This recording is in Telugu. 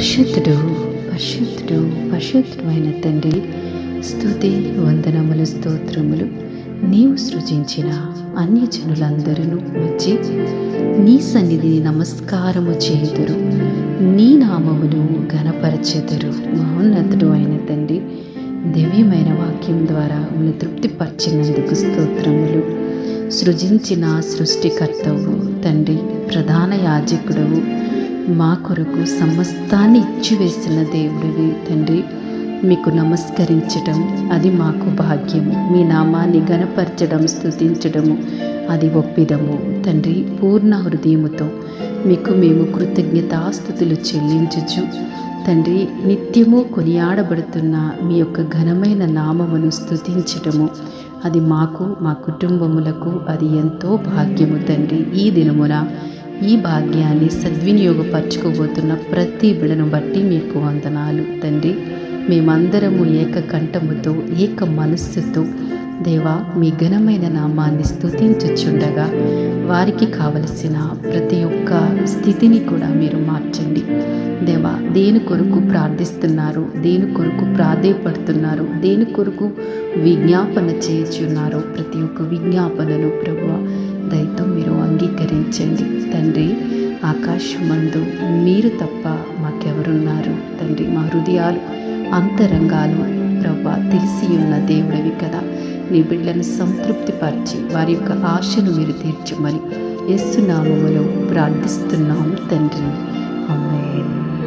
పరిశుద్ధుడు పరిశుద్ధుడు పరిశుద్ధుడు అయిన తండ్రి స్థుతి వందనములు స్తోత్రములు నీవు సృజించిన అన్యజనులందరూ వచ్చి నీ సన్నిధిని నమస్కారము చేయుదురు. నీ నామమును ఘనపరచెదురు. మహోన్నతుడు అయిన తండ్రి దివ్యమైన వాక్యం ద్వారా మన తృప్తిపరిచినందుకు స్తోత్రములు. సృజించిన సృష్టికర్తవు తండ్రి ప్రధాన యాజకుడవు. మా కొరకు సమస్తాన్ని ఇచ్చివేసిన దేవుడివి తండ్రి. మీకు నమస్కరించటం అది మాకు భాగ్యము మీ నామాన్ని గనపరచడం స్థుతించడము అది ఒప్పిదము. తండ్రి పూర్ణ హృదయముతో మీకు మేము కృతజ్ఞతాస్థుతులు చెల్లించుచు. తండ్రి నిత్యము కొనియాడబడుతున్న మీ యొక్క ఘనమైన నామమును స్థుతించటము అది మాకు మా కుటుంబములకు అది ఎంతో భాగ్యము తండ్రి. ఈ దినమున ఈ భాగ్యాన్ని సద్వినియోగపరచుకోబోతున్న ప్రతి బిడను బట్టి మీకు వందనాలు తండ్రి. మేమందరము ఏక కంఠముతో ఏక మనస్సుతో దేవా మీ ఘనమైన నామాన్ని స్థుతించుచుండగా వారికి కావలసిన ప్రతి ఒక్క స్థితిని కూడా మీరు మార్చండి. దేవా దేని కొరకు ప్రార్థిస్తున్నారు దేని కొరకు ప్రాధేయపడుతున్నారు దేని కొరకు విజ్ఞాపన చేయుచున్నారో ప్రతి ఒక్క విజ్ఞాపనను ప్రభు దయతో మీరు అంగీకరించండి. తండ్రి ఆకాశమందు మీరు తప్ప మాకెవరున్నారు? తండ్రి మా హృదయాలు అంతరంగాలు ప్రభా తెలిసి ఉన్న దేవుడివి కదా. నీ బిడ్డలను సంతృప్తిపరిచి వారి యొక్క ఆశను మీరు తీర్చమని ఎస్సునామములో ప్రార్థిస్తున్నాము తండ్రి. ఆమేన్.